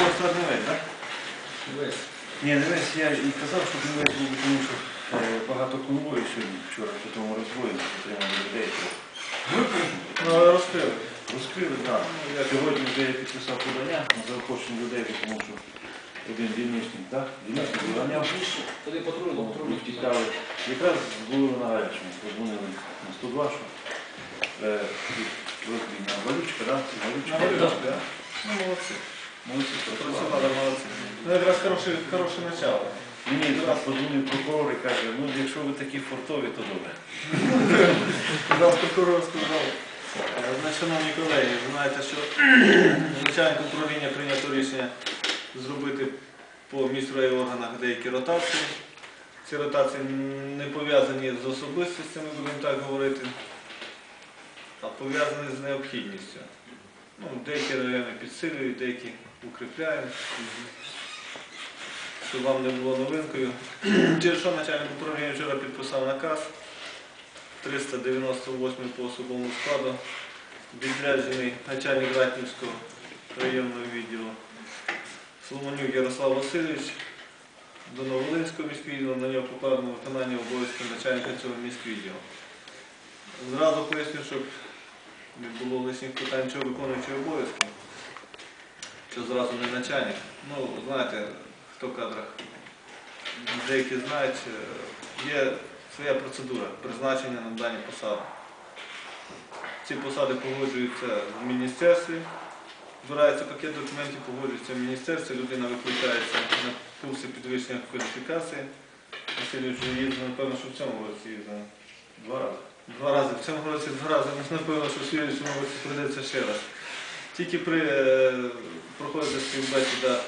Ось не весь, так? Ні, не весь я і казав, щоб не весь був, тому що е, багато конвоїв сьогодні, вчора по тому розбою отримали людей. Ну, розкрили. Розкрили, так. Ну, я сьогодні вже я підписав подання на заохочення людей, тому що один дільничник, так? Дільничник заганяв. Тоді патрульно, патрульно. Тікали. Якраз були на гарячому, подзвонили на 102, що е, валючка, так? Валючка, валючка. Ну, молодці. Молодці, працювали. Молодці. Ну, якраз хороше, хороше начало. Мені зараз подзвонив прокурор і каже, ну якщо ви такі фортові, то добре. Сказав прокурор, сказав. Е, Значить, шановні колеги, ви знаєте, що начальник управління прийнято рішення зробити по міськрайорганах деякі ротації. Ці ротації не пов'язані з особистостями, будемо так говорити, а пов'язані з необхідністю. Ну, деякі райони підсилюють, деякі укріпляють. Щоб вам не було новинкою. Через що начальник управління вчора підписав наказ 398 по особовому складу, відряджений начальник Ратнівського районного відділу Соломонюк Ярослав Васильович до Новолинського міськвідділу, на нього покладено виконання обов'язків начальника цього міськвідділу. Зразу поясню, щоб не було лишніх питань, чого виконуючий обов'язки, що зразу не начальник. Ну, знаєте, хто в кадрах, деякі знають, е, є своя процедура призначення на дані посади. Ці посади погоджуються в міністерстві, збирається пакет документів, погоджується в міністерстві, людина викликається на курси підвищення кваліфікації. Васильович їздив, напевно, що в цьому році їздив. Два рази. Два рази. В цьому році два рази. Напевно, що в слідчому році прийдеться ще раз. Тільки при е, проходить співбесіда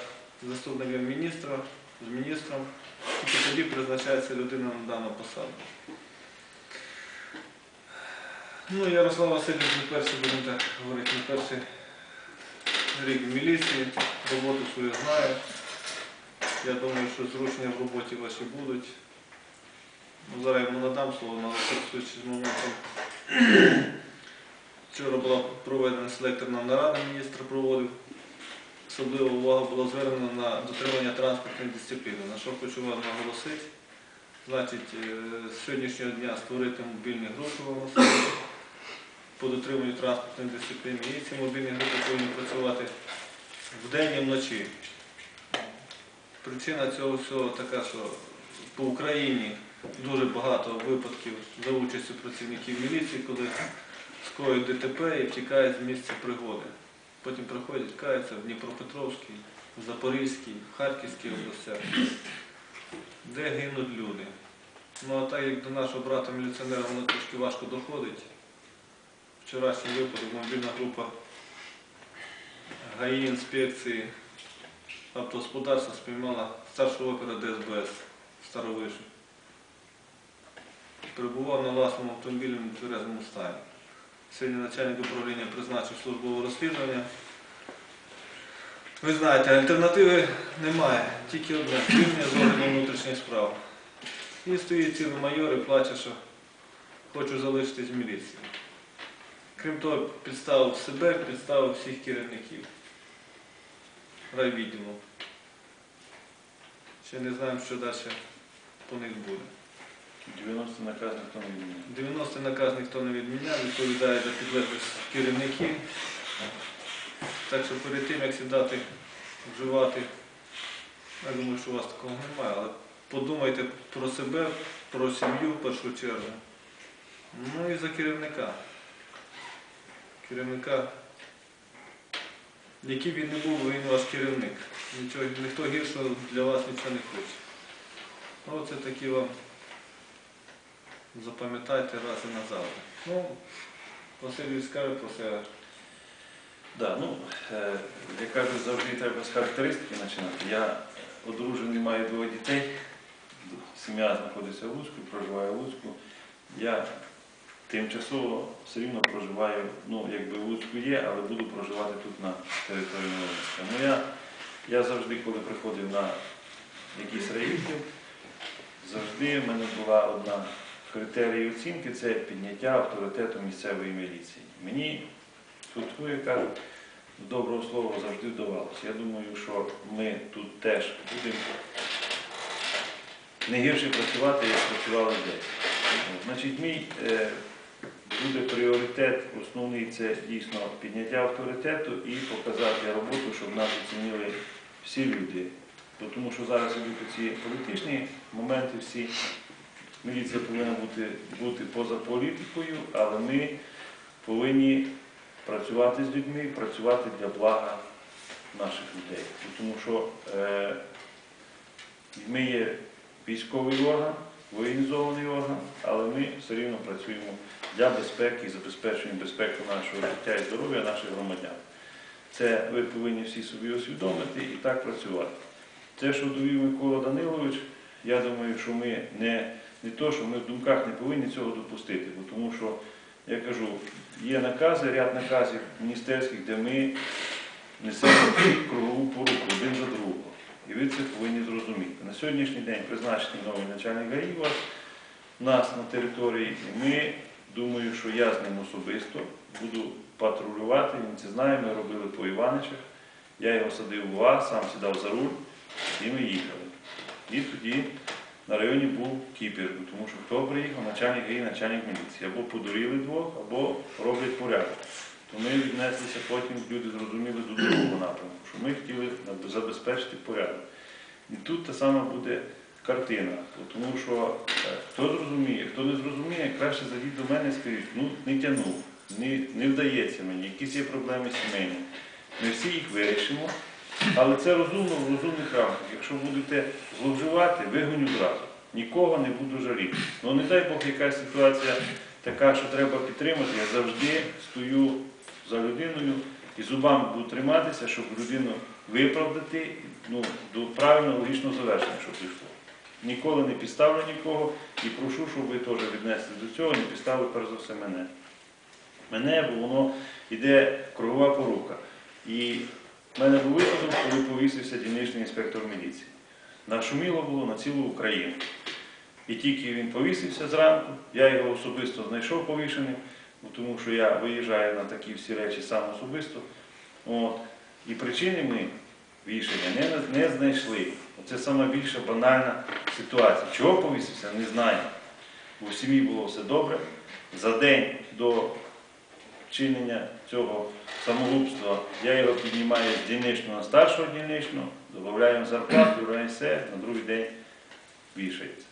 з заступником міністра, з міністром, тільки тоді призначається людина на дану посаду. Ну, Ярослав Васильович не перший, будемо так говорити, не перший рік в міліції, роботу свою знає. Я думаю, що зрушення в роботі ваші будуть. Ну, зараз я йому надам слово, але користуючись моментом. Вчора була проведена селекторна нарада, міністр проводив. Особлива увага була звернена на дотримання транспортної дисципліни. На що хочу вам наголосити. Значить, е, з сьогоднішнього дня створити мобільні групи в Амосові по дотриманню транспортної дисципліни. І ці мобільні групи повинні працювати вдень і вночі. Причина цього всього така, що по Україні дуже багато випадків за участю працівників міліції, коли скоюють ДТП і втікають з місця пригоди. Потім приходять, каються в Дніпропетровській, в Запорізькій, в Харківській областях, де гинуть люди. Ну а так як до нашого брата міліціонера воно трошки важко доходить. Вчорашній випадок мобільна група ГАІ інспекції автогосподарства спіймала старшого опера ДСБС Старовишу. Перебував на власному автомобілі в нетверезому стані. Сьогодні начальник управління призначив службове розслідування. Ви знаєте, альтернативи немає, тільки одне звільнення з органів внутрішніх справ. І стоїть цілий майор і плаче, що хочу залишитись в міліції. Крім того, підставив себе, підставив всіх керівників райвідділу. Ще не знаємо, що далі по них буде. 90 наказ ніхто не відміняв. 90 наказ ніхто не відміняв, відповідає за підлеглих керівників. Так що перед тим, як сідати, вживати, я думаю, що у вас такого немає, але подумайте про себе, про сім'ю в першу чергу. Ну і за керівника. Керівника, який він не був, він ваш керівник. Нічого, ніхто гіршого для вас нічого не хоче. Ну, Оце такі вам запам'ятайте раз і назавжди. Ну, Василь скаже про себе. Да, ну, е, як кажуть, завжди треба з характеристики починати. Я одружений, маю двоє дітей, сім'я знаходиться в Луцьку, проживаю в Луцьку. Я тимчасово все рівно проживаю, ну, якби в Луцьку є, але буду проживати тут на території Новинська. Ну, я, я завжди, коли приходив на якийсь райвідділ, завжди в мене була одна критерій оцінки це підняття авторитету місцевої міліції. Мені тут, як кажуть, доброго слова завжди вдавалося. Я думаю, що ми тут теж будемо не гірше працювати, як працювали десь. Значить, мій е, буде пріоритет основний це дійсно підняття авторитету і показати роботу, щоб нас оцінили всі люди. Тому що зараз ідуть ці політичні моменти всі. Міліція повинна бути, бути поза політикою, але ми повинні працювати з людьми, працювати для блага наших людей. Тому що е, ми є військовий орган, воєнізований орган, але ми все рівно працюємо для безпеки і забезпечення безпеки нашого життя і здоров'я наших громадян. Це ви повинні всі собі усвідомити і так працювати. Те, що довів Микола Данилович, я думаю, що ми не, не то, що ми в думках не повинні цього допустити, бо тому що, я кажу, є накази, ряд наказів міністерських, де ми несемо кругову поруку один за другого. І ви це повинні зрозуміти. На сьогоднішній день призначений новий начальник ГАІ у нас на території, і ми думаю, що я з ним особисто буду патрулювати. Він це знає, ми робили по Іваничах. Я його садив у вас, сам сідав за руль, і ми їхали. І тоді на районі був кіпір, тому що хто приїхав, начальник ГАІ, начальник міліції. Або подуріли двох, або роблять порядок. То ми віднеслися потім, люди зрозуміли до другого напрямку, що ми хотіли забезпечити порядок. І тут та сама буде картина, тому що е, хто зрозуміє, хто не зрозуміє, краще зайдіть до мене і скажіть, ну не тягнув, не, не вдається мені, якісь є проблеми сімейні. Ми всі їх вирішимо, але це розумно в розумних рамках. Якщо будете зловживати, вигоню зразу. Нікого не буду жаліти. Ну не дай Бог якась ситуація така, що треба підтримати, я завжди стою за людиною і зубами буду триматися, щоб людину виправдати ну, до правильного логічного завершення, щоб прийшло. Ніколи не підставлю нікого і прошу, щоб ви теж віднесли до цього, не підставили перш за все мене. Мене, бо воно йде кругова порука. І в мене був випадок, коли повісився дільничний інспектор міліції. Нашуміло було на цілу Україну. І тільки він повісився зранку, я його особисто знайшов повішеним, тому що я виїжджаю на такі всі речі сам особисто. От. І причини ми вішання не, не знайшли. Це саме більша банальна ситуація. Чого повісився, не знаю. В сім'ї було все добре. За день до вчинення цього самогубства я його піднімаю з дільничного на старшого дільничного, додаємо зарплату, все, на другий день вішається.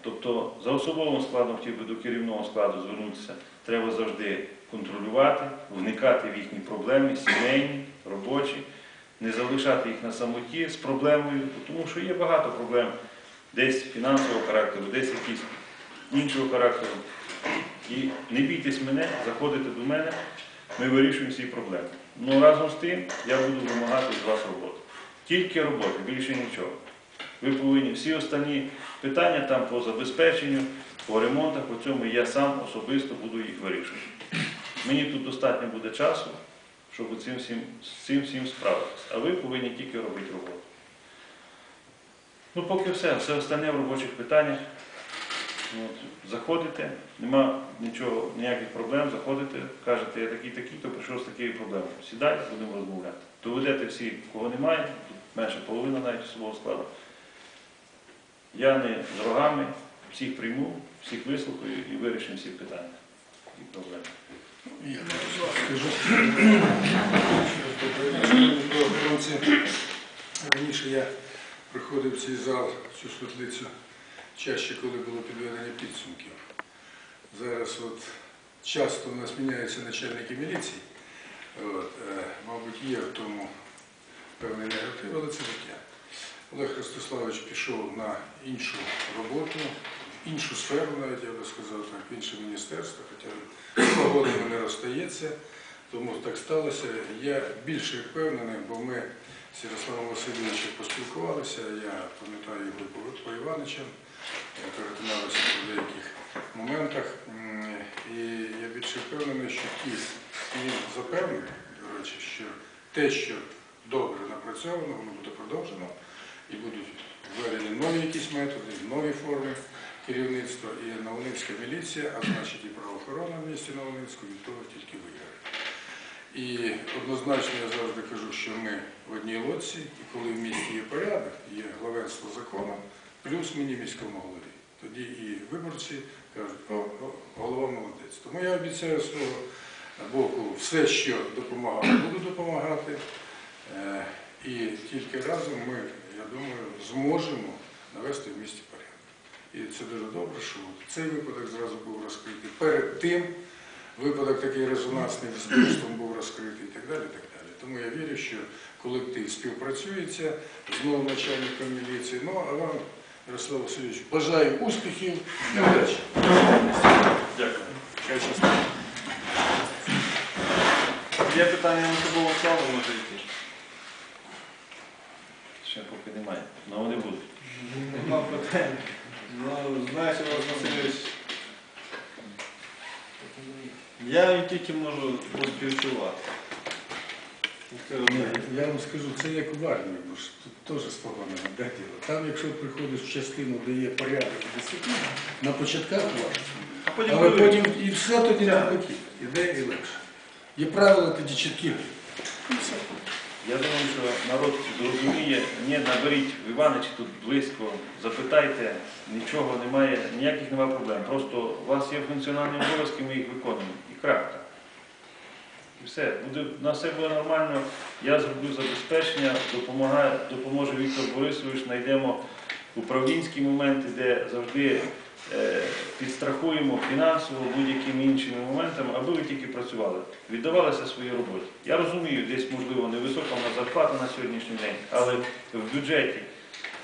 Тобто за особовим складом хотів би до керівного складу звернутися, треба завжди контролювати, вникати в їхні проблеми, сімейні, робочі, не залишати їх на самоті з проблемою, тому що є багато проблем, десь фінансового характеру, десь якісь іншого характеру. І не бійтесь мене, заходите до мене, ми вирішуємо всі проблеми. Ну разом з тим я буду вимагати з вас роботи. Тільки роботи, більше нічого. Ви повинні всі останні питання там по забезпеченню, по ремонтах, по цьому я сам особисто буду їх вирішувати. Мені тут достатньо буде часу, щоб цим всім, з цим всім справитися. А ви повинні тільки робити роботу. Ну, поки все, все остальне в робочих питаннях. От, заходите, нема нічого, ніяких проблем, заходите, кажете, я такий такий, то прийшов з такою проблемою. Сідайте, будемо розмовляти. Доведете всі, кого немає, тут менше половина навіть свого складу. Я не з рогами, всіх прийму, всіх вислухаю і вирішимо всі питання і проблеми. Я скажу, що раніше я приходив в цей зал, в цю світлицю, чаще, коли було підведення підсумків. Зараз от часто у нас міняються начальники міліції. От, е, мабуть, є в тому певний негатив, але це таке. Олег Ростиславович пішов на іншу роботу, в іншу сферу, навіть я би сказав, так, в інше міністерство, хоча погодами не розстається, тому так сталося. Я більше впевнений, бо ми з Ярославом Васильовичем поспілкувалися, я пам'ятаю його Іваничам, я перетиналися по деяких моментах. І я більше впевнений, що ті, і запевнив, до речі, що те, що добре напрацьовано, воно буде продовжено і будуть введені нові якісь методи, нові форми керівництва і Новолинська міліція, а значить і правоохорона в місті Новолинську від того тільки виграє. І однозначно я завжди кажу, що ми в одній лодці, і коли в місті є порядок, є главенство закону, плюс мені міському голові. Тоді і виборці кажуть, о, голова молодець. Тому я обіцяю свого боку все, що допомагав, буду допомагати. Е, І тільки разом ми, я думаю, зможемо навести в місті порядок. І це дуже добре, що цей випадок зразу був розкритий. Перед тим випадок такий резонансний з вбивством був розкритий і так далі. так далі. Тому я вірю, що колектив співпрацюється з новим начальником міліції. Ну а вам, Ярослав Васильович, бажаю успіхів і удачі. Дякую. Хай щастить. Є питання на складу, може йти. Ще поки немає. але вони будуть. Нема питань. Ну, знаєш, Іван Васильович, я їм тільки можу поспівчувати. Одне. Я вам скажу, це як в армії, бо ж тут теж з погонами да, діло. Там, якщо приходиш в частину, де є порядок і дисципліна, на початках важко. А потім Але потім і все тоді навпаки, іде і легше. Є правила тоді чіткі. І все. Я думаю, що народ зрозуміє, ні, наберіть в Іваничі тут близько, запитайте, нічого немає, ніяких немає проблем. Просто у вас є функціональні обов'язки, ми їх виконуємо. І крапка. Все, буде, на все буде нормально. Я зроблю забезпечення, допомагає, допоможе Віктор Борисович, знайдемо управлінські моменти, де завжди е, підстрахуємо фінансово будь-якими іншими моментами, аби ви тільки працювали, віддавалися своїй роботі. Я розумію, десь можливо невисока зарплата на сьогоднішній день, але в бюджеті,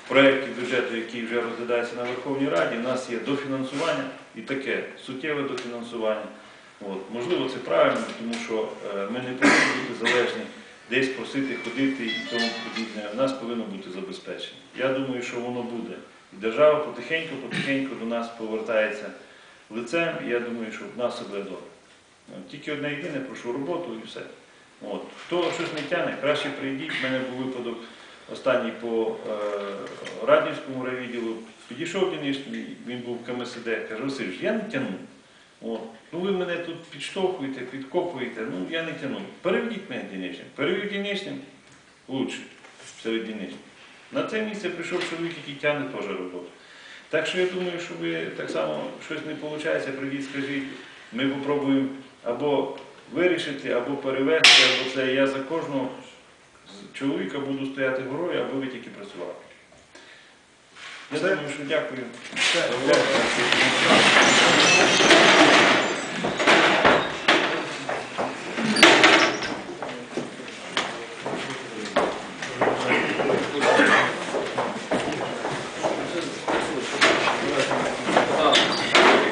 в проєкті бюджету, який вже розглядається на Верховній Раді, у нас є дофінансування і таке суттєве дофінансування. От. Можливо, це правильно, тому що е, ми не повинні бути залежні десь просити ходити і тому подібне. У нас повинно бути забезпечення. Я думаю, що воно буде. І держава потихеньку, потихеньку до нас повертається лицем, і я думаю, що в нас все буде добре. Тільки одне єдине, прошу роботу і все. От. Хто щось не тягне, краще прийдіть. У мене був випадок останній по е, Радівському райвідділу. Підійшов дільничний, він був в КМСД, каже, Васильович, я не тягну. От. Ну ви мене тут підштовхуєте, підкопуєте, ну я не тягну. Переведіть мене дільничним. Перевів дільничним, лучше серед. На це місце прийшов чоловік, який тягне теж роботу. Так що я думаю, що ви так само щось не виходить, прийдіть, скажіть, ми попробуємо або вирішити, або перевести, або це я за кожного чоловіка буду стояти горою, аби ви тільки працювали. Я думаю, що дякую.